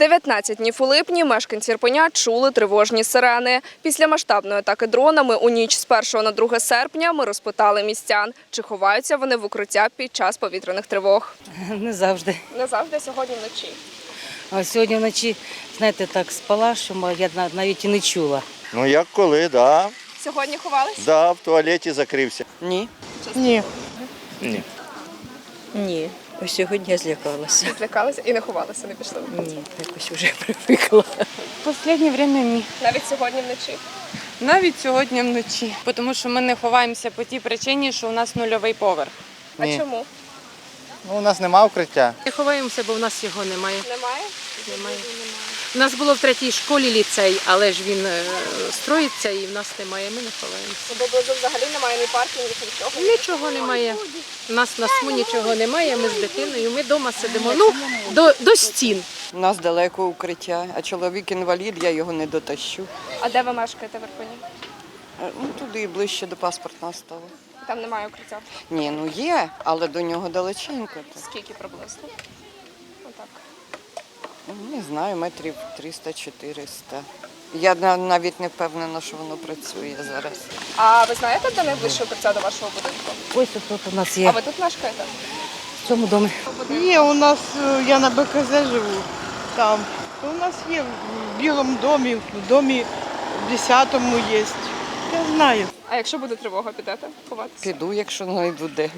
19 днів у липні мешканці Ірпеня чули тривожні сирени. Після масштабної атаки дронами у ніч з 1 на 2 серпня ми розпитали містян, чи ховаються вони в укриття під час повітряних тривог. Не завжди. Не завжди сьогодні вночі. А сьогодні вночі, знаєте, так спала, що я навіть і не чула. Ну як коли, да. Сьогодні ховалися? Да, в туалеті закрився. Ні. Ні. Ні. Ні. Ось сьогодні я злякалася. Злякалася і не ховалася, не пішла. Ні, якось вже привикла. Останнє время ні. Навіть сьогодні вночі. Навіть сьогодні вночі. Тому що ми не ховаємося по тій причині, що у нас нульовий поверх. А Ні. чому? Ну, у нас немає укриття. Не ховаємося, бо в нас його немає. Немає? немає. У нас було в третій школі ліцей, але ж він е, строїться і в нас немає. Ми не ховаємося. Бо поблизу взагалі немає ні паркінгів, нічого. Нічого немає. У нас на СМУ нічого немає. Ми з дитиною. Ми вдома сидимо. Ну до, до стін. У нас далеко укриття, а чоловік інвалід, я його не дотащу. А де ви мешкаєте в Ірпені? Е, Ну, туди ближче до паспортного столу. Там немає укриття. Ні, ну є, але до нього далеченько. Скільки приблизно? Ну, Не знаю, метрів 300-400. Я навіть не впевнена, що воно працює зараз. А ви знаєте, де найближче укриття до вашого будинку? Ось тут у нас А є ви тут мешкаєте? в цьому домі. Є, у нас, е, я на БКЗ живу там. У нас є в Білому домі, в домі в 10-му є. Я знаю. А якщо буде тривога, підете ховатися? Піду, якщо знайду де.